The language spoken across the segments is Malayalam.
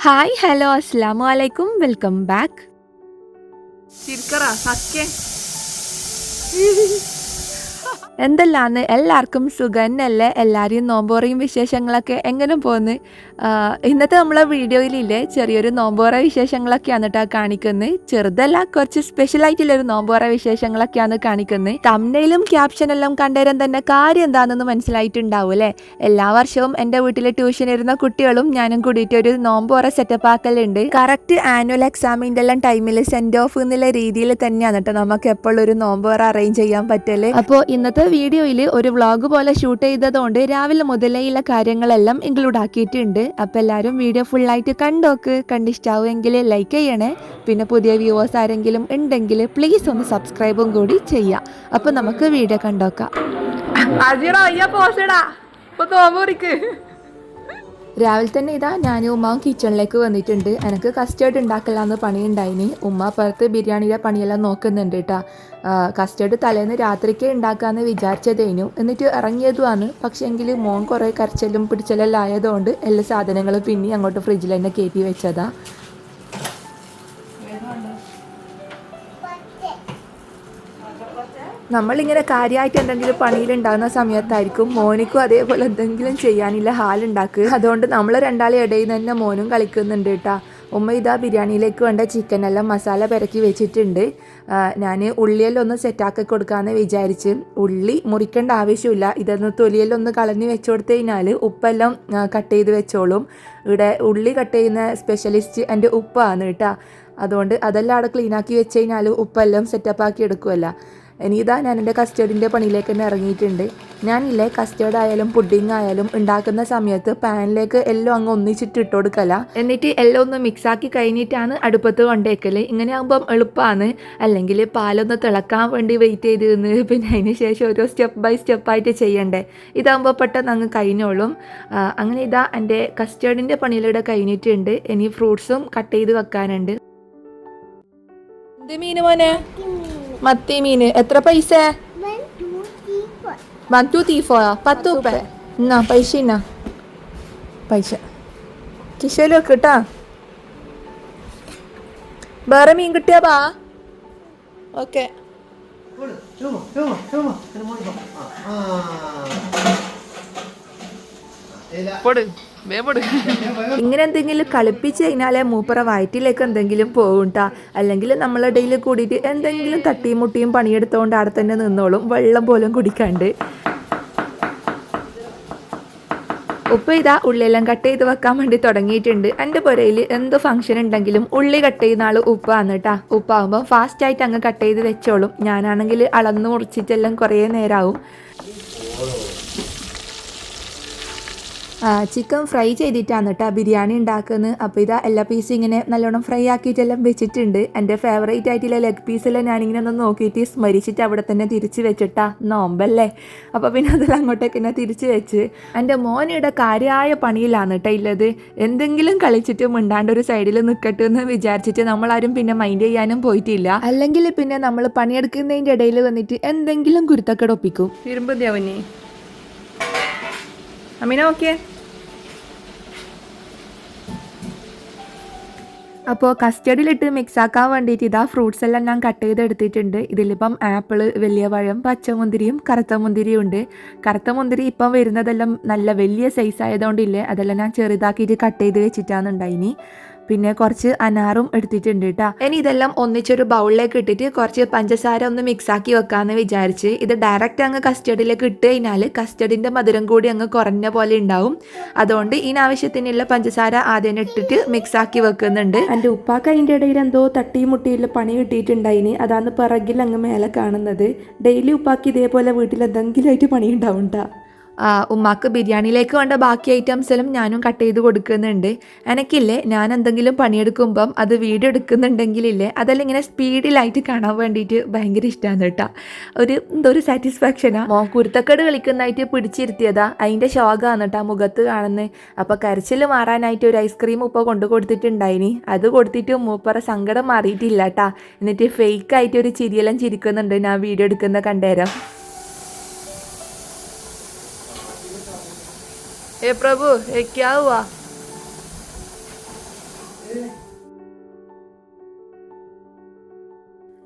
ഹായ് ഹലോ അസ്സാം വലൈക്കും വെൽക്കം ബാക്ക് ചിരിക്കറ സഖ്യ എന്തെല്ലാന്ന് എല്ലാവർക്കും സുഖന്നല്ലേ? എല്ലാവരെയും നോമ്പോറയും വിശേഷങ്ങളൊക്കെ എങ്ങനെ പോകുന്നു ഇന്നത്തെ നമ്മളെ വീഡിയോയിലില്ലേ ചെറിയൊരു നോമ്പോറ വിശേഷങ്ങളൊക്കെയാണ് കേട്ടോ കാണിക്കുന്നത് ചെറുതല്ല കുറച്ച് സ്പെഷ്യൽ ആയിട്ടുള്ളൊരു നോമ്പോറ വിശേഷങ്ങളൊക്കെയാണ് കാണിക്കുന്നത് തമ്മയിലും ക്യാപ്ഷനെല്ലാം കണ്ടേരം തന്നെ കാര്യം എന്താണെന്ന് മനസ്സിലായിട്ടുണ്ടാവും അല്ലേ? എല്ലാ വർഷവും എന്റെ വീട്ടിലെ ട്യൂഷൻ ഇരുന്ന കുട്ടികളും ഞാനും കൂടിയിട്ട് ഒരു നോമ്പോറ സെറ്റപ്പ് ആക്കലുണ്ട്. കറക്റ്റ് ആനുവൽ എക്സാമിന്റെ എല്ലാം ടൈമിൽ സെൻഡ് ഓഫ് എന്നുള്ള രീതിയിൽ തന്നെയാണ് കേട്ടോ നമുക്ക് എപ്പോഴും ഒരു നോമ്പോറ അറേഞ്ച് ചെയ്യാൻ പറ്റൽ. അപ്പോൾ ഇന്നത്തെ വീഡിയോയിൽ ഒരു വ്ളോഗ് പോലെ ഷൂട്ട് ചെയ്തതുകൊണ്ട് രാവിലെ മുതലേ ഉള്ള കാര്യങ്ങളെല്ലാം ഇൻക്ലൂഡ് ആക്കിയിട്ടുണ്ട്. അപ്പോൾ എല്ലാവരും വീഡിയോ ഫുള്ളായിട്ട് കണ്ടോക്ക്. കണ്ടിഷ്ടാവുമെങ്കിൽ ലൈക്ക് ചെയ്യണേ. പിന്നെ പുതിയ വ്യൂവേഴ്സ് ആരെങ്കിലും ഉണ്ടെങ്കിൽ പ്ലീസ് ഒന്ന് സബ്സ്ക്രൈബും കൂടി ചെയ്യാം. അപ്പോൾ നമുക്ക് വീഡിയോ കണ്ടോക്കാം. രാവിലെ തന്നെ ഇതാ ഞാൻ ഉമ്മ കിച്ചണിലേക്ക് വന്നിട്ടുണ്ട്. എനിക്ക് കസ്റ്റേർഡ് ഉണ്ടാക്കലാന്ന് പണിയുണ്ടായിന്. ഉമ്മ പുറത്ത് ബിരിയാണിയുടെ പണിയെല്ലാം നോക്കുന്നുണ്ട് കേട്ടോ കസ്റ്റേർഡ് തലേന്ന് രാത്രിക്ക് ഉണ്ടാക്കാമെന്ന് വിചാരിച്ചതേനു. എന്നിട്ട് ഇറങ്ങിയതുമാണ് പക്ഷേ എങ്കിൽ മോൻ കുറേ കരച്ചലും പിടിച്ചലെല്ലാം ആയതുകൊണ്ട് എല്ലാ സാധനങ്ങളും പിന്നെ അങ്ങോട്ട് ഫ്രിഡ്ജിൽ തന്നെ കയറ്റി വെച്ചതാ. നമ്മളിങ്ങനെ കാര്യമായിട്ട് എന്തെങ്കിലും പണിയിലുണ്ടാകുന്ന സമയത്തായിരിക്കും മോനിക്കും അതേപോലെ എന്തെങ്കിലും ചെയ്യാനില്ല ഹാലുണ്ടാക്കുക അതുകൊണ്ട് നമ്മൾ രണ്ടാളെ ഇടയിൽ നിന്ന് തന്നെ മോനും കളിക്കുന്നുണ്ട് കേട്ടോ ഉമ്മ ഇതാ ബിരിയാണിയിലേക്ക് വേണ്ട ചിക്കനെല്ലാം മസാല പെരക്കി വെച്ചിട്ടുണ്ട്. ഞാൻ ഉള്ളിയെല്ലാം ഒന്ന് സെറ്റാക്കി കൊടുക്കാമെന്ന് വിചാരിച്ച്. ഉള്ളി മുറിക്കേണ്ട ആവശ്യമില്ല. ഇതൊന്ന് തൊലിയെല്ലാം ഒന്ന് കളഞ്ഞ് വെച്ച് കൊടുത്തു കഴിഞ്ഞാൽ ഉപ്പെല്ലാം കട്ട് ചെയ്ത് വെച്ചോളും. ഇവിടെ ഉള്ളി കട്ട് ചെയ്യുന്ന സ്പെഷ്യലിസ്റ്റ് എന്റെ ഉപ്പാണ് കേട്ടോ. അതുകൊണ്ട് അതെല്ലാം അവിടെ ക്ലീനാക്കി വെച്ച് കഴിഞ്ഞാൽ ഉപ്പെല്ലാം സെറ്റപ്പ് ആക്കി എടുക്കുമല്ലോ ഇനി ഇതാ ഞാൻ എന്റെ കസ്റ്റേർഡിന്റെ പണിയിലേക്ക് തന്നെ ഇറങ്ങിയിട്ടുണ്ട്. ഞാനില്ലേ കസ്റ്റേർഡ് ആയാലും പുഡിംഗ് ആയാലും ഉണ്ടാക്കുന്ന സമയത്ത് പാനിലേക്ക് എല്ലാം അങ്ങ് ഒന്നിച്ചിട്ട് ഇട്ട് കൊടുക്കല. എന്നിട്ട് എല്ലാം ഒന്ന് മിക്സ് ആക്കി കഴിഞ്ഞിട്ടാണ് അടുപ്പത്ത് കൊണ്ടേക്കൽ. ഇങ്ങനെ ആകുമ്പം എളുപ്പമാണ് അല്ലെങ്കിൽ പാലൊന്ന് തിളക്കാൻ വേണ്ടി വെയിറ്റ് ചെയ്ത് നിന്ന് പിന്നെ അതിന് ശേഷം ഓരോ സ്റ്റെപ്പ് ബൈ സ്റ്റെപ്പായിട്ട് ചെയ്യണ്ടേ. ഇതാകുമ്പോൾ പെട്ടെന്ന് അങ്ങ് കഴിഞ്ഞോളും. അങ്ങനെ ഇതാ എന്റെ കസ്റ്റേർഡിന്റെ പണിയിലൂടെ കഴിഞ്ഞിട്ടുണ്ട്. ഇനി ഫ്രൂട്ട്സും കട്ട് ചെയ്ത് വെക്കാനുണ്ട്. എന്ത് മീന് മോനെ? മത്തി മീൻ എത്ര പൈസ? വൺ ടു ത്രീ ഫോർ പത്ത് ഉപ്പ. എന്നാ പൈസ എന്നാ പൈസ. കിശയിൽ വെക്കട്ടാ വേറെ മീൻ കിട്ടിയാ ബാ. ഓക്കെ. ഇങ്ങനെ എന്തെങ്കിലും കളിപ്പിച്ച് കഴിഞ്ഞാലേ മൂപ്പറ വയറ്റിലേക്ക് എന്തെങ്കിലും പോകുണ്ടാ അല്ലെങ്കിൽ നമ്മളിടയിൽ കൂടിയിട്ട് എന്തെങ്കിലും തട്ടിയും മുട്ടിയും പണിയെടുത്തോണ്ട് അവിടെ തന്നെ നിന്നോളും. വെള്ളം പോലും കുടിക്കാണ്ട്. ഉപ്പ് ഇതാ ഉള്ളിയെല്ലാം കട്ട് ചെയ്ത് വെക്കാൻ വേണ്ടി തുടങ്ങിയിട്ടുണ്ട്. എന്റെ പുരയിൽ എന്ത് ഫംഗ്ഷൻ ഉണ്ടെങ്കിലും ഉള്ളി കട്ട് ചെയ്യുന്ന ആൾ ഉപ്പാണ് കേട്ടാ ഉപ്പാകുമ്പോൾ ഫാസ്റ്റായിട്ട് അങ്ങ് കട്ട് ചെയ്ത് വെച്ചോളും. ഞാനാണെങ്കിൽ അളന്ന് മുറിച്ചിട്ടെല്ലാം കുറേ നേരമാവും ചിക്കൻ ഫ്രൈ ചെയ്തിട്ടാണ് കേട്ടോ ബിരിയാണി ഉണ്ടാക്കുന്നത്. അപ്പോൾ ഇതാ എല്ലാ പീസ് ഇങ്ങനെ നല്ലോണം ഫ്രൈ ആക്കിയിട്ടെല്ലാം വെച്ചിട്ടുണ്ട്. എന്റെ ഫേവറേറ്റ് ആയിട്ടുള്ള ലെഗ് പീസെല്ലാം ഞാനിങ്ങനെ ഒന്ന് നോക്കിയിട്ട് സ്മരിച്ചിട്ട് അവിടെ തന്നെ തിരിച്ച് വെച്ചിട്ടാ നോമ്പല്ലേ? അപ്പോൾ പിന്നെ അതെല്ലാം അങ്ങോട്ടേക്ക് തന്നെ തിരിച്ച് വെച്ച്. എന്റെ മോനിയുടെ കാര്യമായ പണിയിലാണ് കേട്ടോ ഇല്ലത്. എന്തെങ്കിലും കളിച്ചിട്ട് മിണ്ടാണ്ട് ഒരു സൈഡിൽ നിൽക്കട്ടെ എന്ന് വിചാരിച്ചിട്ട് നമ്മളാരും പിന്നെ മൈൻഡ് ചെയ്യാനും പോയിട്ടില്ല. അല്ലെങ്കിൽ പിന്നെ നമ്മൾ പണിയെടുക്കുന്നതിന്റെ ഇടയിൽ വന്നിട്ട് എന്തെങ്കിലും കുരുത്തക്കേട് ഒപ്പിക്കും. ഇരുമ്പ് ദേവനി അമീന ഓക്കെ അപ്പോൾ മിക്സ് ആക്കാൻ വേണ്ടിയിട്ട് ഇതാ ഫ്രൂട്ട്സ് എല്ലാം ഞാൻ കട്ട് ചെയ്ത് എടുത്തിട്ടുണ്ട് ഇതിലിപ്പം ആപ്പിൾ വലിയ പഴം പച്ചമുന്തിരിയും കറുത്ത മുന്തിരിയും ഉണ്ട്. കറുത്ത മുന്തിരി ഇപ്പം വരുന്നതെല്ലാം നല്ല വലിയ സൈസ് ആയതുകൊണ്ടില്ലേ അതെല്ലാം ഞാൻ ചെറുതാക്കിയിട്ട് കട്ട് ചെയ്ത് വെച്ചിട്ടാണ് ഉണ്ടായിനി. പിന്നെ കുറച്ച് അനാറും എടുത്തിട്ടുണ്ട് കേട്ടോ ഇനി ഇതെല്ലാം ഒന്നിച്ചൊരു ബൗളിലേക്ക് ഇട്ടിട്ട് കുറച്ച് പഞ്ചസാര ഒന്ന് മിക്സ് ആക്കി വെക്കാമെന്ന് വിചാരിച്ച് ഇത് ഡയറക്റ്റ് അങ്ങ് കസ്റ്റഡിയിലേക്ക് ഇട്ട് കഴിഞ്ഞാൽ കസ്റ്റഡിന്റെ മധുരം കൂടി അങ്ങ് കുറഞ്ഞ പോലെ ഉണ്ടാവും. അതുകൊണ്ട് ഇതിനാവശ്യത്തിനുള്ള പഞ്ചസാര ആദ്യം ഇട്ടിട്ട് മിക്സ് ആക്കി വെക്കുന്നുണ്ട്. എന്റെ ഉപ്പാക്ക് അതിന്റെ ഇടയിൽ എന്തോ തട്ടി മുട്ടിയിൽ പണി കിട്ടിയിട്ടുണ്ടായിന്. അതാണ് പിറകിൽ അങ്ങ് മേലെ കാണുന്നത്. ഡെയിലി ഉപ്പാക്ക് ഇതേപോലെ വീട്ടിൽ എന്തെങ്കിലും ആയിട്ട് പണി ഉണ്ടാവും ഉമ്മാക്ക് ബിരിയാണിയിലേക്ക് വേണ്ട ബാക്കി ഐറ്റംസിലും ഞാനും കട്ട് ചെയ്ത് കൊടുക്കുന്നുണ്ട്. എനിക്കില്ലേ ഞാൻ എന്തെങ്കിലും പണിയെടുക്കുമ്പം അത് വീഡിയോ എടുക്കുന്നുണ്ടെങ്കിലില്ലേ അതെല്ലാം ഇങ്ങനെ സ്പീഡിലായിട്ട് കാണാൻ വേണ്ടിയിട്ട് ഭയങ്കര ഇഷ്ടമാണ് കേട്ടോ ഒരു എന്തോ ഒരു സാറ്റിസ്ഫാക്ഷനാണ് മോ കുരുത്തക്കേട് കളിക്കുന്നതായിട്ട് പിടിച്ചിരുത്തിയതാ. അതിന്റെ ശോകമാണ് കേട്ടോ മുഖത്ത് കാണുന്നത് അപ്പോൾ കരച്ചിൽ മാറാനായിട്ട് ഒരു ഐസ്ക്രീം ഉപ്പ കൊണ്ടു കൊടുത്തിട്ടുണ്ടായിനി. അത് കൊടുത്തിട്ട് മൂപ്പറ സങ്കടം മാറിയിട്ടില്ല കേട്ടാ എന്നിട്ട് ഫേക്കായിട്ട് ഒരു ചിരിയെല്ലാം ചിരിക്കുന്നുണ്ട് ഞാൻ വീഡിയോ എടുക്കുന്ന കണ്ടേരം. ए प्रभु ये क्या हुआ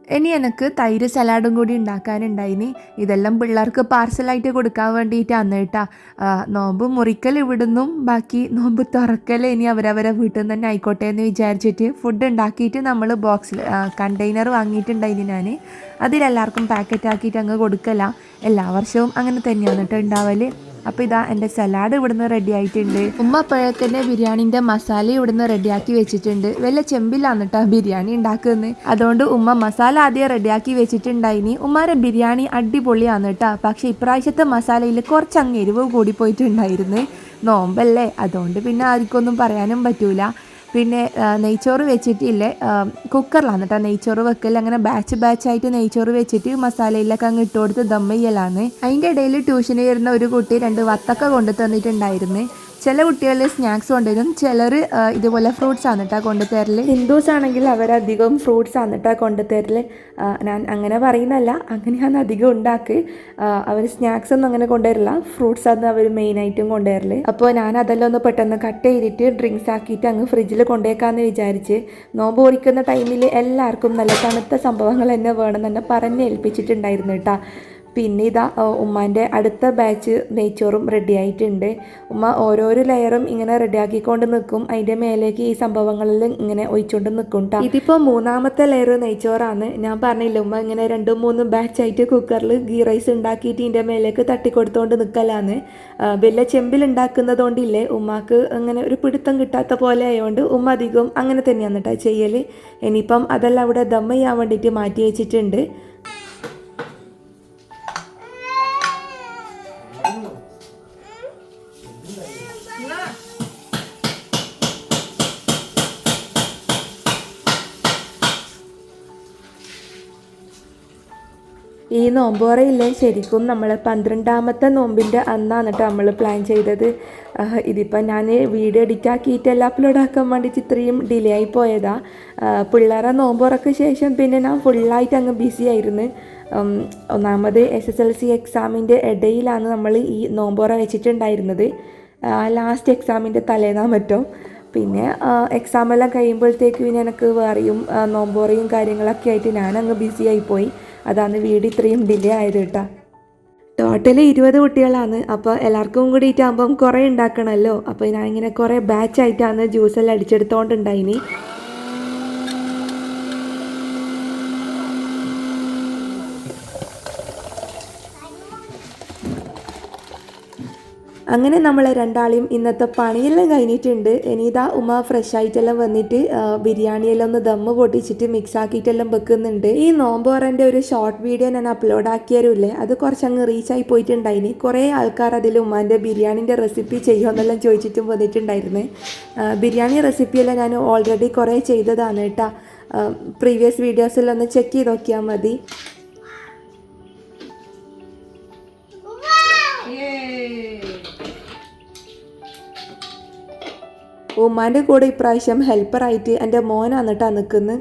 ഇനി എനിക്ക് തൈര് സലാഡും കൂടി ഉണ്ടാക്കാനുണ്ടായിനി ഇതെല്ലാം പിള്ളേർക്ക് പാർസലായിട്ട് കൊടുക്കാൻ വേണ്ടിയിട്ടാണ് കേട്ടാ ആ, നോമ്പ് മുറിക്കൽ ഇവിടുന്നും ബാക്കി നോമ്പ് തുറക്കൽ ഇനി അവരവരെ വീട്ടിൽ നിന്ന് തന്നെ ആയിക്കോട്ടെ എന്ന് വിചാരിച്ചിട്ട് ഫുഡ് ഉണ്ടാക്കിയിട്ട് നമ്മൾ ബോക്സിൽ കണ്ടെയ്നർ വാങ്ങിയിട്ടുണ്ടായിനി ഞാൻ അതിലെല്ലാവർക്കും പാക്കറ്റ് ആക്കിയിട്ട് അങ്ങ് കൊടുക്കല എല്ലാ വർഷവും അങ്ങനെ തന്നെയാണ് കേട്ടോ ഉണ്ടാവല് അപ്പോൾ ഇതാ എന്റെ സലാഡ് ഇവിടുന്ന് റെഡി ആയിട്ടുണ്ട്. ഉമ്മ അപ്പോഴേക്കന്നെ ബിരിയാണിന്റെ മസാല ഇവിടുന്ന് റെഡിയാക്കി വെച്ചിട്ടുണ്ട്. വല്ല ചെമ്പിലാണ് കേട്ടോ ബിരിയാണി ഉണ്ടാക്കുന്നത് അതുകൊണ്ട് ഉമ്മ മസാല ആദ്യം റെഡിയാക്കി വെച്ചിട്ടുണ്ടായിനി. ഉമ്മാരെ ബിരിയാണി അടിപൊളിയാണ് കേട്ടോ പക്ഷേ ഇപ്രാവശ്യത്തെ മസാലയിൽ കുറച്ചങ്ങ് എരിവ് കൂടി പോയിട്ടുണ്ടായിരുന്നു നോമ്പല്ലേ? അതുകൊണ്ട് പിന്നെ ആർക്കൊന്നും പറയാനും പറ്റൂല. പിന്നെ നെയ്ച്ചോറ് വെച്ചിട്ടില്ലേ? കുക്കറിലാണ് കേട്ടോ നെയ്ച്ചോറ് വെക്കൽ അങ്ങനെ ബാച്ച് ബാച്ചായിട്ട് നെയ്ച്ചോറ് വെച്ചിട്ട് മസാലയിലൊക്കെ അങ്ങ് ഇട്ട് കൊടുത്ത് ദമ്മയ്യലാണ് അതിന്റെ ഇടയിൽ ട്യൂഷന് വരുന്ന ഒരു കുട്ടി രണ്ട് വത്തക്ക കൊണ്ടു തന്നിട്ടുണ്ടായിരുന്നു. ചില കുട്ടികൾ സ്നാക്സ് കൊണ്ടുവരും ചിലർ ഇതുപോലെ ഫ്രൂട്ട്സ് ആണ് കേട്ടോ കൊണ്ടുതരൽ ഹിന്ദുസ് ആണെങ്കിൽ അവരധികം ഫ്രൂട്ട്സ് ആണ് കേട്ടോ കൊണ്ടുതരൽ ഞാൻ അങ്ങനെ പറയുന്നല്ല അങ്ങനെയാണ് അധികം ഉണ്ടാക്ക്. അവർ സ്നാക്സ് ഒന്നും അങ്ങനെ കൊണ്ടുവരില്ല ഫ്രൂട്ട്സ് ആണ് അവർ മെയിൻ മെയിനായിട്ടും കൊണ്ടുവരൽ അപ്പോൾ ഞാൻ അതെല്ലാം ഒന്ന് പെട്ടെന്ന് കട്ട് ചെയ്തിട്ട് ഡ്രിങ്ക്സ് ആക്കിയിട്ട് അങ്ങ് ഫ്രിഡ്ജിൽ കൊണ്ടുവയ്ക്കാമെന്ന് വിചാരിച്ച് നോമ്പ് പൊറിക്കുന്ന ടൈമിൽ എല്ലാവർക്കും നല്ല തണുത്ത സംഭവങ്ങൾ തന്നെ വേണം തന്നെ പറഞ്ഞ് ഏൽപ്പിച്ചിട്ടുണ്ടായിരുന്നു കേട്ടോ പിന്നെ ഇതാ ഉമ്മാന്റെ അടുത്ത ബാച്ച് നെയ്ച്ചോറും റെഡി ആയിട്ടുണ്ട്. ഉമ്മ ഓരോരോ ലെയറും ഇങ്ങനെ റെഡിയാക്കിക്കൊണ്ട് നിൽക്കും അതിന്റെ മേലേക്ക് ഈ സംഭവങ്ങളിൽ ഇങ്ങനെ ഒഴിച്ചുകൊണ്ട് നിൽക്കും കേട്ടോ ഇതിപ്പോൾ മൂന്നാമത്തെ ലെയർ നെയ്ച്ചോറാണ്. ഞാൻ പറഞ്ഞില്ല ഉമ്മ ഇങ്ങനെ രണ്ടും മൂന്നും ബാച്ച് ആയിട്ട് കുക്കറിൽ ഗീ റൈസ് ഉണ്ടാക്കിയിട്ട് ഇതിന്റെ മേലേക്ക് തട്ടിക്കൊടുത്തുകൊണ്ട് നിൽക്കലാണ് വലിയ ചെമ്പിൽ ഉണ്ടാക്കുന്നതുകൊണ്ടില്ലേ ഉമ്മാക്ക് അങ്ങനെ ഒരു പിടുത്തം കിട്ടാത്ത പോലെ ആയതുകൊണ്ട് ഉമ്മ അധികം അങ്ങനെ തന്നെയാണ് കേട്ടോ ചെയ്യൽ ഇനിയിപ്പം അതെല്ലാം അവിടെ ദമ്മ ചെയ്യാൻ വേണ്ടിയിട്ട് മാറ്റി വെച്ചിട്ടുണ്ട്. ഈ നോമ്പോറയില്ലേ ശരിക്കും നമ്മൾ പന്ത്രണ്ടാമത്തെ നോമ്പിന്റെ അന്നാണ് കേട്ടോ നമ്മൾ പ്ലാൻ ചെയ്തത്. ഇതിപ്പോൾ ഞാൻ വീഡിയോ എഡിറ്റാക്കിയിട്ട് അപ്ലോഡ് ആക്കാൻ വേണ്ടിയിട്ട് ഇത്രയും ഡിലേ ആയി പോയതാ. പിള്ളേരെ നോമ്പോറക്ക് ശേഷം പിന്നെ ഞാൻ ഫുള്ളായിട്ട് അങ്ങ് ബിസി ആയിരുന്നു. ഒന്നാമത് എസ് എസ് എൽ സി എക്സാമിന്റെ ഇടയിലാണ് നമ്മൾ ഈ നോമ്പോറ വെച്ചിട്ടുണ്ടായിരുന്നത്. ലാസ്റ്റ് എക്സാമിന്റെ തലേന്നാ മറ്റോ. പിന്നെ എക്സാമെല്ലാം കഴിയുമ്പോഴത്തേക്ക് പിന്നെ എനിക്ക് വേറെയും നോമ്പോറയും കാര്യങ്ങളൊക്കെ ആയിട്ട് ഞാനങ്ങ് ബിസി ആയിപ്പോയി അതാണ് വീട് ഇത്രയും ഡിലേ ആയത് കേട്ടോ. ടോട്ടൽ ഇരുപത് കുട്ടികളാണ്. അപ്പോൾ എല്ലാവർക്കും കൂടിയിട്ടാകുമ്പം കുറേ ഉണ്ടാക്കണമല്ലോ അപ്പോൾ ഞാൻ ഇങ്ങനെ കുറേ ബാച്ചായിട്ടാണ് ജ്യൂസെല്ലാം അടിച്ചെടുത്തോണ്ടുണ്ടായിനി. അങ്ങനെ നമ്മളെ രണ്ടാളെയും ഇന്നത്തെ പണിയെല്ലാം കഴിഞ്ഞിട്ടുണ്ട്. ഇനി ഉമ്മ ഫ്രഷ് ആയിട്ടെല്ലാം വന്നിട്ട് ബിരിയാണിയെല്ലാം ഒന്ന് ദമ്മ് പൊട്ടിച്ചിട്ട് മിക്സ് ആക്കിയിട്ടെല്ലാം വെക്കുന്നുണ്ട്. ഈ നോമ്പോറന്റെ ഒരു ഷോർട്ട് വീഡിയോ ഞാൻ അപ്ലോഡ് ആക്കിയാരുമില്ലേ അത് കുറച്ചങ്ങ് റീച്ചായി പോയിട്ടുണ്ടായിന്. കുറേ ആൾക്കാർ അതിൽ ഉമ്മാന്റെ ബിരിയാണിന്റെ റെസിപ്പി ചെയ്യുമെന്നെല്ലാം ചോദിച്ചിട്ടും വന്നിട്ടുണ്ടായിരുന്നു. ബിരിയാണി റെസിപ്പിയെല്ലാം ഞാൻ ഓൾറെഡി കുറേ ചെയ്തതാണ് കേട്ടോ. പ്രീവിയസ് വീഡിയോസിലൊന്ന് ചെക്ക് ചെയ്ത് നോക്കിയാൽ മതി. ഉമ്മാന്റെ കൂടെ ഇപ്രാവശ്യം ഹെൽപ്പറായിട്ട് എന്റെ മോനാണ് കേട്ടോ നിൽക്കുന്നത്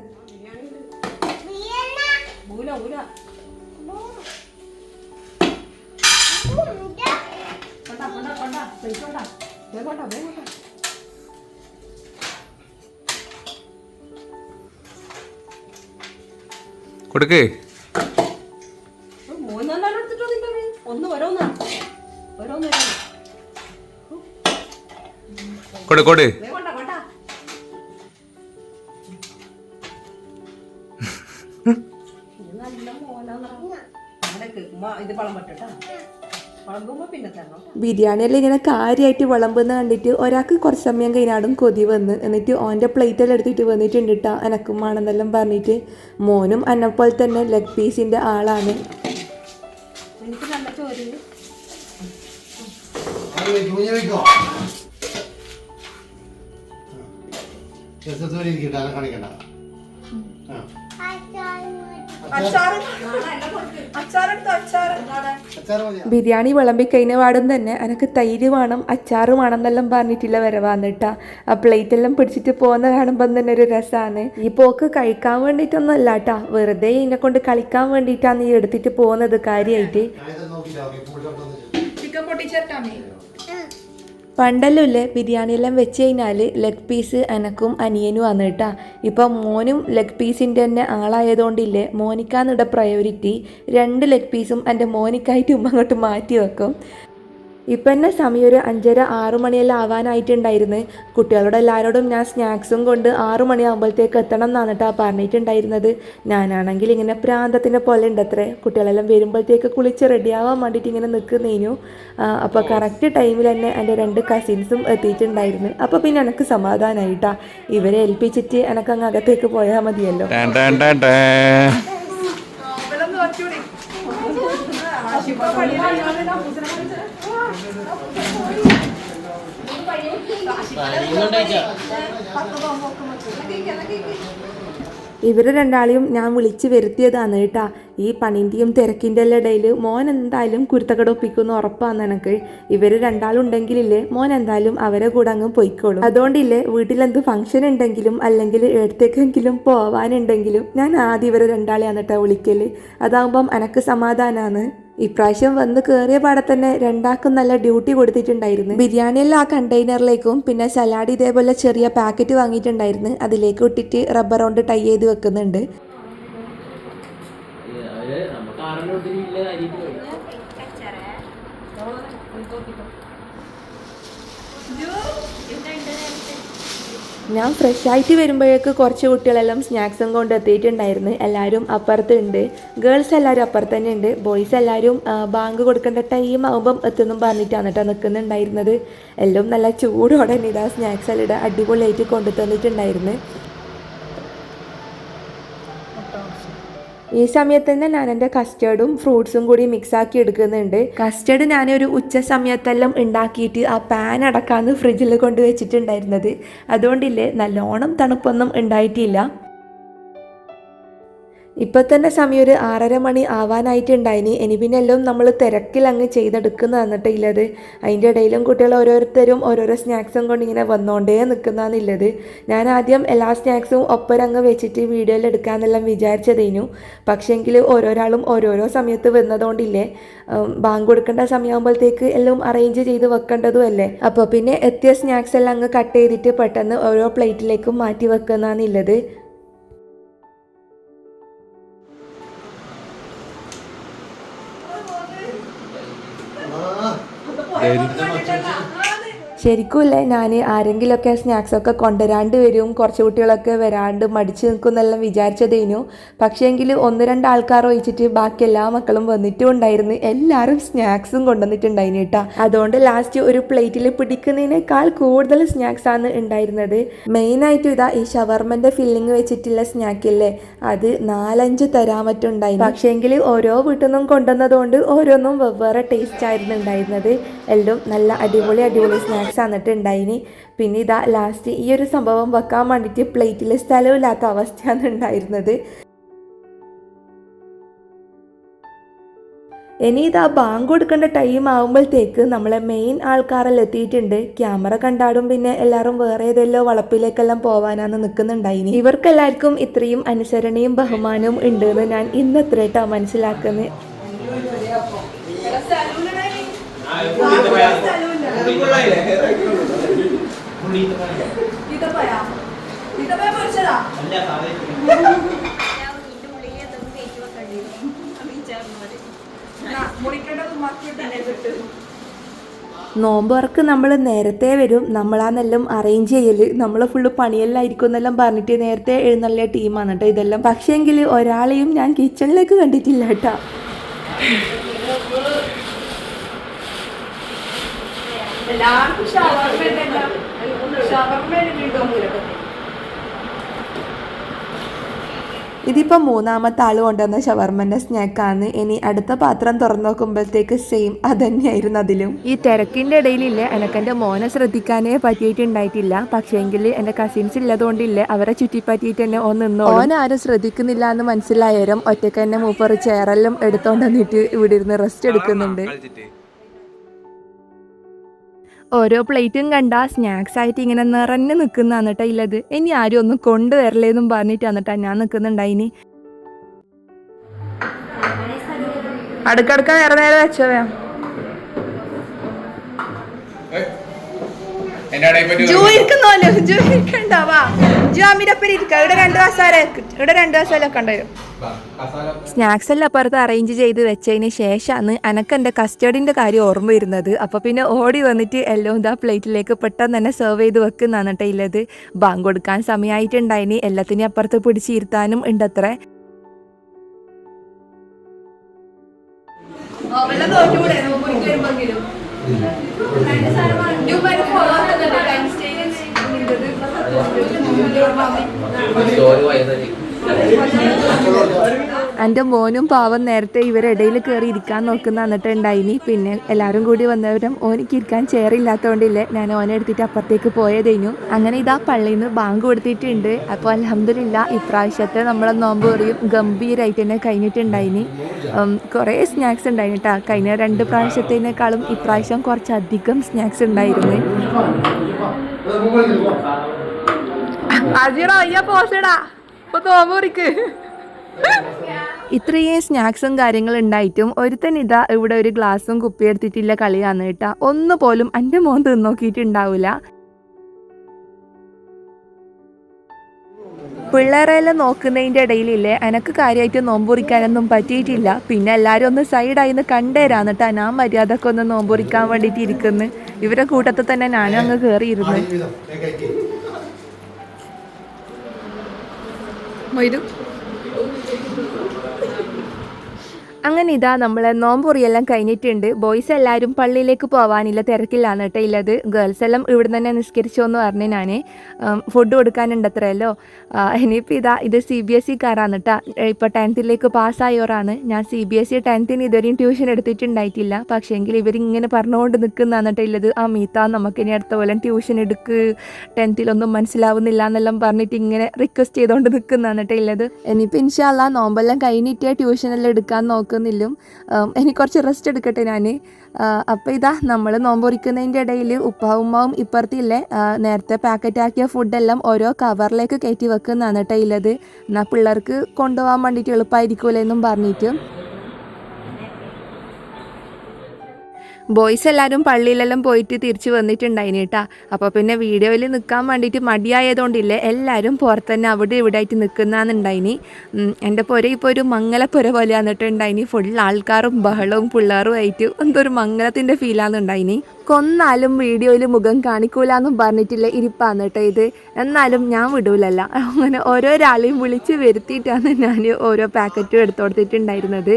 കൊടുക്ക്. പിന്നെ തരണം ബിരിയാണിയെല്ലാം ഇങ്ങനെ കാര്യമായിട്ട് വിളമ്പുന്ന കണ്ടിട്ട് ഒരാൾക്ക് കുറച്ച് സമയം കഴിഞ്ഞാടും കൊതി വന്ന്. എന്നിട്ട് ഓന്റെ പ്ലേറ്റെല്ലാം എടുത്തിട്ട് വന്നിട്ടുണ്ട് കേട്ടോ എനക്കും ആണെന്നെല്ലാം പറഞ്ഞിട്ട് മോനും പോലെ തന്നെ ലെഗ് പീസിന്റെ ആളാണ്. എനിക്ക് നല്ല ചോര് ഇരിക്കട്ടെ കാണിക്കണ്ട. അച്ചാറെടുത്തോ അച്ചാറ്. അച്ചാറ് മതിയോ? ബിരിയാണി വിളമ്പി കഴിഞ്ഞ പാടും തന്നെ എനിക്ക് തൈര് വേണം അച്ചാറ് വേണം എന്നെല്ലാം പറഞ്ഞിട്ടില്ല വരവാന്ന് കേട്ടാ ആ പ്ലേറ്റെല്ലാം പിടിച്ചിട്ട് പോകുന്ന കാണുമ്പോൾ തന്നെ ഒരു രസമാണ് ഈ പോക്ക് കഴിക്കാൻ വേണ്ടിയിട്ടൊന്നും അല്ല കേട്ടാ വെറുതെ ഇതിനെ കൊണ്ട് കളിക്കാൻ വേണ്ടിയിട്ടാണ് നീ എടുത്തിട്ട് പോകുന്നത് കാര്യമായിട്ട് ചിക്കൻ പൊട്ടിച്ചേർക്കാമേ? പണ്ടെല്ലാം ബിരിയാണി ബിരിയാണിയെല്ലാം വെച്ച് കഴിഞ്ഞാൽ ലെഗ് പീസ് എനക്കും അനിയനും ആണ് കേട്ടോ ഇപ്പം മോനും ലെഗ് പീസിന്റെ തന്നെ ആളായതുകൊണ്ടില്ലേ മോനിക്കാന്നിടെ പ്രയോറിറ്റി രണ്ട് ലെഗ് പീസും എന്റെ മോനിക്കായിട്ട് അങ്ങോട്ട് മാറ്റി വെക്കും. ഇപ്പം തന്നെ സമയം ഒരു അഞ്ചര ആറു മണിയെല്ലാം ആവാനായിട്ടുണ്ടായിരുന്നു. കുട്ടികളോട് എല്ലാവരോടും ഞാൻ സ്നാക്സും കൊണ്ട് ആറു മണിയാകുമ്പോഴത്തേക്ക് എത്തണം എന്നാണ് കേട്ടോ പറഞ്ഞിട്ടുണ്ടായിരുന്നത്. ഞാനാണെങ്കിൽ ഇങ്ങനെ പ്രാന്തത്തിന്റെ പോലെ ഉണ്ട് അത്രേ കുട്ടികളെല്ലാം വരുമ്പോഴത്തേക്ക് കുളിച്ച് റെഡിയാവാൻ വേണ്ടിയിട്ട് ഇങ്ങനെ നിൽക്കുന്നതിനു അപ്പോൾ കറക്റ്റ് ടൈമിൽ തന്നെ എന്റെ രണ്ട് കസിൻസും എത്തിയിട്ടുണ്ടായിരുന്നു. അപ്പോൾ പിന്നെ എനിക്ക് സമാധാനമായിട്ടാ ഇവരെ ഏൽപ്പിച്ചിട്ട് എനിക്ക് അങ്ങ് അകത്തേക്ക് പോയാൽ മതിയല്ലോ. ടാൻ ഇവർ രണ്ടാളെയും ഞാൻ വിളിച്ച് വരുത്തിയതാണ് കേട്ടാ. ഈ പണിന്റെയും തിരക്കിന്റെ എല്ലാം ഇടയിൽ മോൻ എന്തായാലും കുരുത്തക്കട ഒപ്പിക്കുന്ന ഉറപ്പാണ് എനിക്ക്. ഇവർ രണ്ടാളുണ്ടെങ്കിലില്ലേ മോൻ എന്തായാലും അവരെ കൂടെ അങ്ങ് പോയിക്കോളും. അതുകൊണ്ടില്ലേ വീട്ടിലെന്ത് ഫംഗ്ഷൻ ഉണ്ടെങ്കിലും അല്ലെങ്കിൽ എടുത്തേക്കെങ്കിലും പോവാനുണ്ടെങ്കിലും ഞാൻ ആദ്യം ഇവരെ രണ്ടാളെയാണ് കേട്ടോ വിളിക്കൽ. അതാകുമ്പം എനക്ക് സമാധാനമാണ് ഇപ്രാവശ്യം വന്ന് കയറിയ പാടെ തന്നെ രണ്ടാക്കും നല്ല ഡ്യൂട്ടി കൊടുത്തിട്ടുണ്ടായിരുന്നു. ബിരിയാണിയെല്ലാം ആ കണ്ടെയ്നറിലേക്കും പിന്നെ സലാഡ് ഇതേപോലെ ചെറിയ പാക്കറ്റ് വാങ്ങിയിട്ടുണ്ടായിരുന്നു. അതിലേക്ക് ഇട്ടിട്ട് റബ്ബർ കൊണ്ട് ടൈ ചെയ്ത് വെക്കുന്നുണ്ട് അവർ നമുക്ക് ആറിന് ഒത്തിരി ഇല്ല കാര്യമായിട്ട് പോയി ഞാൻ ഫ്രഷ് ആയിട്ട് വരുമ്പോഴേക്ക് കുറച്ച് കുട്ടികളെല്ലാം സ്നാക്സും കൊണ്ട് എത്തിയിട്ടുണ്ടായിരുന്നു. എല്ലാവരും അപ്പുറത്തുണ്ട്. ഗേൾസ് എല്ലാവരും അപ്പുറത്ത് തന്നെ ഉണ്ട് ബോയ്സ് എല്ലാവരും ബാങ്ക് കൊടുക്കേണ്ട ടൈം ആകുമ്പം എത്തുന്നും പറഞ്ഞിട്ടാണ് കേട്ടോ നിൽക്കുന്നുണ്ടായിരുന്നത് എല്ലാം നല്ല ചൂടോടെ ഇതാ സ്നാക്സ് എല്ലാം ഇടാൻ അടിപൊളിയായിട്ട് കൊണ്ടു തന്നിട്ടുണ്ടായിരുന്നു ഈ സമയത്ത് തന്നെ ഞാൻ എന്റെ കസ്റ്റേർഡും ഫ്രൂട്ട്സും കൂടി മിക്സാക്കി എടുക്കുന്നുണ്ട്. കസ്റ്റേർഡ് ഞാനൊരു ഉച്ച സമയത്തെല്ലാം ഉണ്ടാക്കിയിട്ട് ആ പാൻ അടക്കാന്ന് ഫ്രിഡ്ജിൽ കൊണ്ട് വെച്ചിട്ടുണ്ടായിരുന്നത്. അതുകൊണ്ടില്ലേ നല്ലോണം തണുപ്പൊന്നും ഉണ്ടായിട്ടില്ല. ഇപ്പം തന്നെ സമയം ഒരു ആറര മണി ആവാനായിട്ടുണ്ടായിനി. ഇനി പിന്നെ എല്ലാം നമ്മൾ തിരക്കിൽ അങ്ങ് ചെയ്തെടുക്കുന്ന തന്നിട്ടില്ലത് അതിന്റെ ഇടയിലും കുട്ടികൾ ഓരോരുത്തരും ഓരോരോ സ്നാക്സും കൊണ്ട് ഇങ്ങനെ വന്നുകൊണ്ടേ നിൽക്കുന്നതാണുള്ളത് ഞാൻ ആദ്യം എല്ലാ സ്നാക്സും ഒപ്പരങ്ങ് വെച്ചിട്ട് വീഡിയോയിൽ എടുക്കാമെന്നെല്ലാം വിചാരിച്ചതേനു. പക്ഷേങ്കിൽ ഓരോരാളും ഓരോരോ സമയത്ത് വന്നതുകൊണ്ടില്ലേ ബാങ്ക് കൊടുക്കേണ്ട സമയമാകുമ്പോഴത്തേക്ക് എല്ലാം അറേഞ്ച് ചെയ്ത് വെക്കേണ്ടതും അല്ലേ? അപ്പോൾ പിന്നെ എത്തിയ സ്നാക്സ് എല്ലാം അങ്ങ് കട്ട് ചെയ്തിട്ട് പെട്ടെന്ന് ഓരോ പ്ലേറ്റിലേക്കും മാറ്റി വെക്കുന്നതാണുള്ളത് ശരിക്കുമല്ലേ? ഞാൻ ആരെങ്കിലുമൊക്കെ സ്നാക്സൊക്കെ കൊണ്ടുവരാണ്ട് വരും കുറച്ച് കുട്ടികളൊക്കെ വരാണ്ട് മടിച്ച് നിൽക്കുമെന്നെല്ലാം വിചാരിച്ചതേനു. പക്ഷേങ്കിൽ ഒന്ന് രണ്ട് ആൾക്കാർ ഒഴിച്ചിട്ട് ബാക്കി എല്ലാ മക്കളും വന്നിട്ടും ഉണ്ടായിരുന്നു. എല്ലാവരും സ്നാക്സും കൊണ്ടുവന്നിട്ടുണ്ടായിരുന്നു കേട്ടോ. അതുകൊണ്ട് ലാസ്റ്റ് ഒരു പ്ലേറ്റിൽ പിടിക്കുന്നതിനേക്കാൾ കൂടുതൽ സ്നാക്സ് ആണ് ഉണ്ടായിരുന്നത്. മെയിനായിട്ട് ഇതാ ഈ ഷവർമന്റെ ഫില്ലിങ് വെച്ചിട്ടുള്ള സ്നാക്കില്ലേ? അത് നാലഞ്ച് തരാൻ പറ്റുണ്ടായി പക്ഷേങ്കിൽ ഓരോ വീട്ടിൽ നിന്നും കൊണ്ടുവന്നതുകൊണ്ട് ഓരോന്നും വെവ്വേറെ ടേസ്റ്റ് ആയിരുന്നു ഉണ്ടായിരുന്നത്. എല്ലാം നല്ല അടിപൊളി അടിപൊളി സ്നാക്സ് എന്നിട്ട് ഉണ്ടായിനി പിന്നെ ഇതാ ലാസ്റ്റ് ഈ ഒരു സംഭവം വെക്കാൻ വേണ്ടിയിട്ട് പ്ലേറ്റിൽ സ്ഥലമില്ലാത്ത അവസ്ഥയാണ് ഉണ്ടായിരുന്നത്. ഇനി ഇതാ ബാങ്ക് കൊടുക്കേണ്ട ടൈം ആകുമ്പോഴത്തേക്ക് നമ്മളെ മെയിൻ ആൾക്കാരെല്ലാം എത്തിയിട്ടുണ്ട്. ക്യാമറ കണ്ടാടും പിന്നെ എല്ലാവരും വേറെ ഏതെല്ലോ വളപ്പിലേക്കെല്ലാം പോവാനാണ് നിൽക്കുന്നുണ്ടായിനി ഇവർക്കെല്ലാവർക്കും ഇത്രയും അനുസരണയും ബഹുമാനവും ഉണ്ട് എന്ന് ഞാൻ ഇന്ന് എത്രയായിട്ടാ മനസ്സിലാക്കുന്നത് നോമ്പുറക്ക് നമ്മൾ നേരത്തെ വരും. നമ്മളാന്നെല്ലാം അറേഞ്ച് ചെയ്യൽ. നമ്മൾ ഫുള്ള് പണിയെല്ലായിരിക്കും എന്നെല്ലാം പറഞ്ഞിട്ട് നേരത്തെ എഴുന്നള്ളിയ ടീമാണ് കേട്ടോ ഇതെല്ലാം. പക്ഷേങ്കിൽ ഒരാളെയും ഞാൻ കിച്ചണിലേക്ക് കണ്ടിട്ടില്ല കേട്ടോ എല്ലാവർക്കും ഷവർമ്മ ഷവർമ്മ വീണ്ടും ഇതിപ്പോൾ മൂന്നാമത്തെ ആൾ കൊണ്ടുവന്ന ഷവർമ്മന്റെ സ്നാക്കാണ് ഇനി അടുത്ത പാത്രം തുറന്നു നോക്കുമ്പോഴത്തേക്ക് സെയിം അതന്നെയായിരുന്നു അതിലും. ഈ തിരക്കിന്റെ ഇടയിലില്ലേ. എനക്കെന്റെ മോനെ ശ്രദ്ധിക്കാനേ പറ്റിയിട്ടുണ്ടായിട്ടില്ല. പക്ഷേങ്കിൽ എന്റെ കസിൻസ് ഇല്ലതുകൊണ്ടില്ലേ അവരെ ചുറ്റിപ്പറ്റിയിട്ട് തന്നെ ഒന്ന് നിന്നു ഓൻ ആരും ശ്രദ്ധിക്കുന്നില്ല എന്ന് മനസ്സിലായാലും ഒറ്റയ്ക്ക് തന്നെ മൂപ്പറ് ചെയറെല്ലാം എടുത്തോണ്ട് വന്നിട്ട് ഇവിടെ ഇരുന്ന് റെസ്റ്റ് എടുക്കുന്നുണ്ട്. ഓരോ പ്ലേറ്റും കണ്ട സ്നാക്സ് ആയിട്ട് ഇങ്ങനെ നിറഞ്ഞു നിൽക്കുന്നതാണ് കേട്ടോ ഇല്ലത്. ഇനി ആരും ഒന്നും കൊണ്ടുവരലേന്നും പറഞ്ഞിട്ട് എന്നിട്ടാ ഞാൻ നിൽക്കുന്നുണ്ടായിനി അടുക്കടുക്ക നേരെ നേരെ വെച്ചോ എന്റെ ഇരിക്ക ഇവിടെ രണ്ട് ഇവിടെ രണ്ട് ഉണ്ടായിരുന്നു സ്നാക്സ് എല്ലാം അപ്പുറത്ത് അറേഞ്ച് ചെയ്ത് വെച്ചതിന് ശേഷമാണ് എനക്ക് എന്റെ കസ്റ്റഡിന്റെ കാര്യം ഓർമ്മ വരുന്നത്. അപ്പോൾ പിന്നെ ഓടി വന്നിട്ട് എല്ലാം ഇതാ പ്ലേറ്റിലേക്ക് പെട്ടെന്ന് തന്നെ സെർവ് ചെയ്ത് വെക്കുന്നതാണ് കേട്ടോ ഉള്ളത് ബാങ്ക് കൊടുക്കാൻ സമയമായിട്ടുണ്ടായിന് എല്ലാത്തിനെയും അപ്പുറത്ത് പിടിച്ചിരുത്താനും ഉണ്ടത്രേ. സ്റ്റോറി വൈകുന്നേരം എന്റെ മോനും പാവം നേരത്തെ ഇവരിടയിൽ കയറി ഇരിക്കാൻ നോക്കുന്ന എന്നിട്ടുണ്ടായിനി പിന്നെ എല്ലാവരും കൂടി വന്നവരും ഓനിക്ക് ഇരിക്കാൻ ചെയറില്ലാത്തതുകൊണ്ടില്ലേ ഞാൻ ഓനെ എടുത്തിട്ട് അപ്പുറത്തേക്ക് പോയതേനു. അങ്ങനെ ഇതാ പള്ളിയിൽ നിന്ന് ബാങ്ക് കൊടുത്തിട്ടുണ്ട്. അപ്പോൾ അലഹമില്ല ഇപ്രാവശ്യത്തെ നമ്മളെ നോമ്പ് പറയും ഗംഭീരമായിട്ട് തന്നെ കഴിഞ്ഞിട്ടുണ്ടായിനി. കുറേ സ്നാക്സ് ഉണ്ടായിന് കേട്ടോ കഴിഞ്ഞ രണ്ട് പ്രാവശ്യത്തേനേക്കാളും ഇപ്രാവശ്യം കുറച്ചധികം സ്നാക്സ് ഉണ്ടായിരുന്നു. അജിടാ അയ്യ പോസടാ ഇപ്പൊ നോമ്പ് മുറിക്ക് ഇത്രയും സ്നാക്സും കാര്യങ്ങളും ഉണ്ടായിട്ടും ഒരുത്തൻ ഇതാ ഇവിടെ ഒരു ഗ്ലാസും കുപ്പി എടുത്തിട്ടില്ല കളിയാന്ന് കേട്ടാ. ഒന്ന് പോലും എന്റെ മോൻ തിന്നോക്കിയിട്ടുണ്ടാവില്ല പിള്ളേരെല്ലാം നോക്കുന്നതിന്റെ ഇടയിലില്ലേ? എനക്ക് കാര്യമായിട്ട് നോമ്പുറിക്കാനൊന്നും പറ്റിയിട്ടില്ല. പിന്നെ എല്ലാവരും ഒന്ന് സൈഡായി നിന്ന് കണ്ടേരാന്നിട്ടാ ഞാൻ മര്യാദയ്ക്ക് ഒന്ന് നോമ്പുറിക്കാൻ വേണ്ടിയിട്ട് ഇരിക്കുന്നു. ഇവരെ കൂട്ടത്തിൽ തന്നെ ഞാനും അങ്ങ് കയറിയിരുന്നു അങ്ങനെ ഇതാ നമ്മളെ നോമ്പുറിയെല്ലാം കഴിഞ്ഞിട്ടുണ്ട്. ബോയ്സ് എല്ലാവരും പള്ളിയിലേക്ക് പോകാനില്ല തിരക്കില്ലാന്ന് കേട്ടോ ഇല്ലത്. ഗേൾസ് എല്ലാം ഇവിടെ തന്നെ നിസ്കരിച്ചോ എന്ന് പറഞ്ഞു ഞാൻ ഫുഡ് കൊടുക്കാനുണ്ട് അത്രയല്ലോ ഇനിയിപ്പോൾ ഇതാ ഇത് സി ബി എസ് ഇക്കാരാണ് കേട്ടോ ഇപ്പോൾ ടെൻത്തിലേക്ക് പാസ്സായവരാണ് ഞാൻ സി ബി എസ് ഇ ടെൻത്തിന് ഇതുവരെയും ട്യൂഷൻ എടുത്തിട്ടുണ്ടായിട്ടില്ല. പക്ഷേ എങ്കിൽ ഇവരിങ്ങനെ പറഞ്ഞുകൊണ്ട് നിൽക്കുന്നതാണ് കേട്ടോ ഇല്ലത്. ആ മീത്ത നമുക്കിനി അടുത്ത പോലെ ട്യൂഷൻ എടുക്ക്. ടെൻത്തിലൊന്നും മനസ്സിലാവുന്നില്ല എന്നെല്ലാം പറഞ്ഞിട്ട് ഇങ്ങനെ റിക്വസ്റ്റ് ചെയ്തുകൊണ്ട് നിൽക്കുന്നതാണ് കേട്ടോ ഇല്ലത്. ഇനിയിപ്പോൾ ഇൻഷാല്ല നോമ്പെല്ലാം കഴിഞ്ഞിട്ടേ ട്യൂഷനെല്ലാം എടുക്കാൻ നോക്കുന്നില്ലും ഉം, എനിക്ക് കുറച്ച് റെസ്റ്റ് എടുക്കട്ടെ ഞാൻ അപ്പോൾ ഇതാ നമ്മൾ നോമ്പൊറിക്കുന്നതിന്റെ ഇടയിൽ ഉപ്പാവും ഉമ്മാവും ഇപ്പുറത്തില്ലേ? നേരത്തെ പാക്കറ്റാക്കിയ ഫുഡെല്ലാം ഓരോ കവറിലേക്ക് കയറ്റി വെക്കുന്നതാണ് കേട്ടോ ഇല്ലത്. എന്നാൽ പിള്ളേർക്ക് കൊണ്ടുപോകാൻ വേണ്ടിയിട്ട് എളുപ്പമായിരിക്കുമല്ലോ പറഞ്ഞിട്ട്. ബോയ്സ് എല്ലാവരും പള്ളിയിലെല്ലാം പോയിട്ട് തിരിച്ച് വന്നിട്ടുണ്ടായിന് കേട്ടാ. അപ്പോൾ പിന്നെ വീഡിയോയിൽ നിൽക്കാൻ വേണ്ടിയിട്ട് മടിയായതുകൊണ്ടില്ലേ എല്ലാവരും പുറത്ത് തന്നെ അവിടെ ഇവിടെ ആയിട്ട് നിൽക്കുന്നതെന്നുണ്ടായിനി എന്റെ പുര ഇപ്പോൾ ഒരു മംഗലപ്പുര പോലെ വന്നിട്ടുണ്ടായിനി. ഫുൾ ആൾക്കാരും ബഹളവും പിള്ളേറും ആയിട്ട് എന്തോ ഒരു മംഗലത്തിന്റെ ഫീലാന്നുണ്ടായിനി കൊന്നാലും വീഡിയോയിൽ മുഖം കാണിക്കൂല എന്നും പറഞ്ഞിട്ടില്ല ഇരിപ്പാന്ന് കേട്ടോ ഇത്. എന്നാലും ഞാൻ വിടൂലല്ല. അങ്ങനെ ഓരോരാളെയും വിളിച്ച് വരുത്തിയിട്ടാണ് ഞാൻ ഓരോ പാക്കറ്റും എടുത്തു കൊടുത്തിട്ടുണ്ടായിരുന്നത്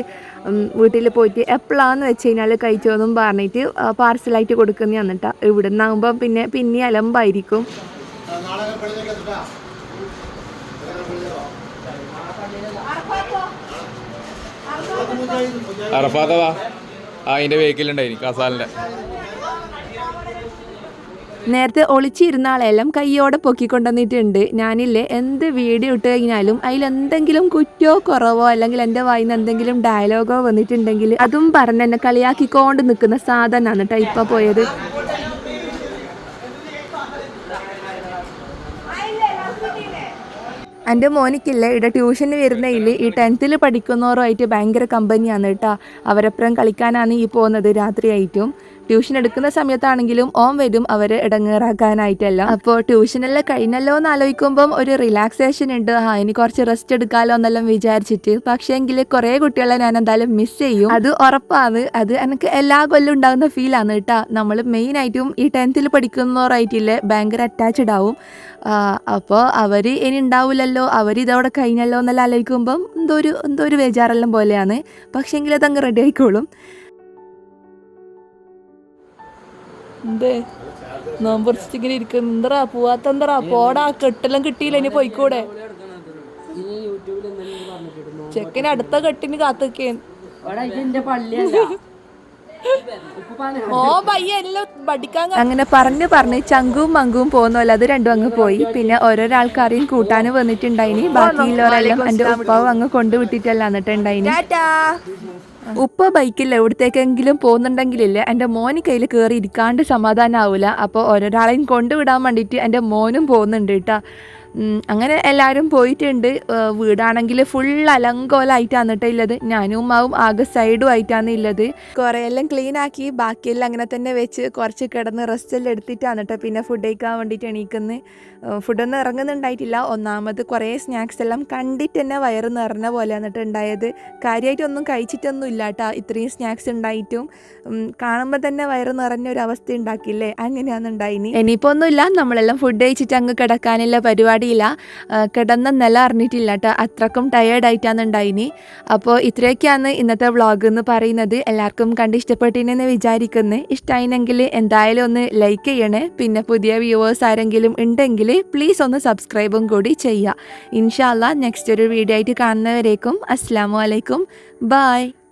വീട്ടിൽ പോയിട്ട് എപ്പോഴാന്ന് വെച്ച് കഴിഞ്ഞാൽ കഴിച്ചോന്നും പറഞ്ഞിട്ട് പാർസലായിട്ട് കൊടുക്കുന്ന എന്നിട്ടാ ഇവിടെ നിന്നാകുമ്പോൾ പിന്നെ പിന്നെ അലമ്പായിരിക്കും. അറഫാത്തതാ ആ അതിന്റെ വെഹിക്കലുണ്ടായി കസാലിന്റെ. നേരത്തെ ഒളിച്ചിരുന്ന ആളെല്ലാം കയ്യോടെ പൊക്കിക്കൊണ്ടുവന്നിട്ടുണ്ട്. ഞാനില്ലേ എന്ത് വീഡിയോ ഇട്ട് കഴിഞ്ഞാലും അതിലെന്തെങ്കിലും കുറ്റോ കുറവോ അല്ലെങ്കിൽ എന്റെ വായിന്ന് എന്തെങ്കിലും ഡയലോഗോ വന്നിട്ടുണ്ടെങ്കിൽ അതും പറഞ്ഞ് എന്നെ കളിയാക്കിക്കൊണ്ട് നിൽക്കുന്ന സാധനമാണ് കേട്ടോ ഇപ്പോൾ പോയത്. എന്റെ മോനിക്കില്ലേ ഇവിടെ ട്യൂഷന് വരുന്നതിൽ ഈ ടെൻത്തിൽ പഠിക്കുന്നവരുമായിട്ട് ഭയങ്കര കമ്പനിയാണ് കേട്ടോ. അവരപ്പുറം കളിക്കാനാണ് ഈ പോകുന്നത് രാത്രിയായിട്ടും. ട്യൂഷൻ എടുക്കുന്ന സമയത്താണെങ്കിലും ഓം വരും അവരെ ഇടങ്ങേറാക്കാനായിട്ടല്ല. അപ്പോൾ ട്യൂഷനെല്ലാം കഴിഞ്ഞല്ലോ എന്ന് ആലോചിക്കുമ്പം ഒരു റിലാക്സേഷൻ ഉണ്ട്. ആ ഇനി കുറച്ച് റെസ്റ്റ് എടുക്കാമല്ലോ എന്നെല്ലാം വിചാരിച്ചിട്ട്. പക്ഷേങ്കിൽ കുറെ കുട്ടികളെ ഞാൻ എന്തായാലും മിസ് ചെയ്യും. അത് ഉറപ്പാണ്. അത് എനിക്ക് എല്ലാ കൊല്ലം ഉണ്ടാകുന്ന ഫീലാണ് കേട്ടോ നമ്മൾ മെയിനായിട്ടും ഈ ടെൻത്തിൽ പഠിക്കുന്നവരായിട്ടില്ലേ ഭയങ്കര അറ്റാച്ച്ഡ് ആവും. അപ്പോൾ അവർ ഇനി ഉണ്ടാവില്ലല്ലോ അവർ ഇതവിടെ കഴിഞ്ഞല്ലോ എന്നെല്ലാം ആലോചിക്കുമ്പം എന്തോ ഒരു എന്തോ ഒരു ബേജാറെല്ലാം പോലെയാണ്. പക്ഷേങ്കിൽ അതങ്ങ് റെഡി ആയിക്കോളും. എന്തേ? നോമ്പുറച്ചിങ്ങനെ ഇരിക്കുന്നു. എന്തറാ പോവാത്തെന്തറാ പോടാ. കെട്ടെല്ലാം കിട്ടിയില്ല? ഇനി പോയിക്കൂടെ? ചെക്കന് അടുത്ത കെട്ടിന് കാത്തുക്കേ. ഓ പയ്യ എല്ലാം പഠിക്കാൻ അങ്ങനെ പറഞ്ഞു പറഞ്ഞ് ചങ്കും മങ്കും പോകുന്നല്ലോ അത് രണ്ടും അങ്ങ് പോയി. പിന്നെ ഓരോരാൾക്കാരെയും കൂട്ടാനും വന്നിട്ടുണ്ടായിനി. ബാക്കിയുള്ളവരെല്ലാം എന്റെ ഉപ്പാവും അങ്ങ് കൊണ്ടുവിട്ടിട്ടല്ല എന്നിട്ടുണ്ടായിനി. ഉപ്പ ബൈക്കിൽ എവിടത്തേക്കെങ്കിലും പോകുന്നുണ്ടെങ്കിലില്ല എന്റെ മോന് കയ്യിൽ കയറി ഇരിക്കാണ്ട് സമാധാനമാവില്ല അപ്പോൾ ഓരോരാളെയും കൊണ്ടുവിടാൻ വേണ്ടിയിട്ട് എന്റെ മോനും പോകുന്നുണ്ട് കേട്ടോ. അങ്ങനെ എല്ലാവരും പോയിട്ടുണ്ട്. വീടാണെങ്കിൽ ഫുൾ അലങ്കോലായിട്ടാണ് കേട്ടോ ഉള്ളത് ഞാനും ഉമ്മാവും ആകെ സൈഡും ആയിട്ടാണ് ഉള്ളത് കുറേ എല്ലാം ക്ലീൻ ആക്കി ബാക്കിയെല്ലാം അങ്ങനെ തന്നെ വെച്ച് കുറച്ച് കിടന്ന് റെസ്റ്റ് എല്ലാം എടുത്തിട്ടാണ് കേട്ടോ പിന്നെ ഫുഡ് കഴിക്കാൻ വേണ്ടിയിട്ട് എണീക്കുന്നത് ഫുഡൊന്നും ഇറങ്ങുന്നുണ്ടായിട്ടില്ല. ഒന്നാമത് കുറേ സ്നാക്സ് എല്ലാം കണ്ടിട്ട് തന്നെ വയറ് നിറഞ്ഞ പോലെയാണ് കേട്ടോ ഉണ്ടായത് കാര്യമായിട്ടൊന്നും കഴിച്ചിട്ടൊന്നും ഇല്ല കേട്ടോ ഇത്രയും സ്നാക്സ് ഉണ്ടായിട്ടും കാണുമ്പോൾ തന്നെ വയറ് നിറഞ്ഞ ഒരു അവസ്ഥ ഉണ്ടാക്കില്ലേ അങ്ങനെയാണ് ഉണ്ടായിനി ഇനിയിപ്പോൾ ഒന്നുമില്ല. നമ്മളെല്ലാം ഫുഡ് കഴിച്ചിട്ട് അങ്ങ് കിടക്കാനുള്ള പരിപാടിയില്ല ആ, കിടന്ന നില അറിഞ്ഞിട്ടില്ല കേട്ടോ. അത്രക്കും ടയേർഡായിട്ടാണ് ഉണ്ടായിനി. അപ്പോൾ ഇത്രയൊക്കെയാണ് ഇന്നത്തെ വ്ളോഗ് എന്ന് പറയുന്നത്. എല്ലാവർക്കും കണ്ട് ഇഷ്ടപ്പെട്ടിനെന്ന് വിചാരിക്കുന്നു. ഇഷ്ടമായിനെങ്കിൽ എന്തായാലും ഒന്ന് ലൈക്ക് ചെയ്യണേ. പിന്നെ പുതിയ വ്യൂവേഴ്സ് ആരെങ്കിലും ഉണ്ടെങ്കിൽ പ്ലീസ് ഒന്ന് സബ്സ്ക്രൈബും കൂടി ചെയ്യുക. ഇൻഷാല്ല നെക്സ്റ്റ് ഒരു വീഡിയോ ആയിട്ട് കാണുന്നവരേക്കും അസ്സാം വലൈക്കും ബായ്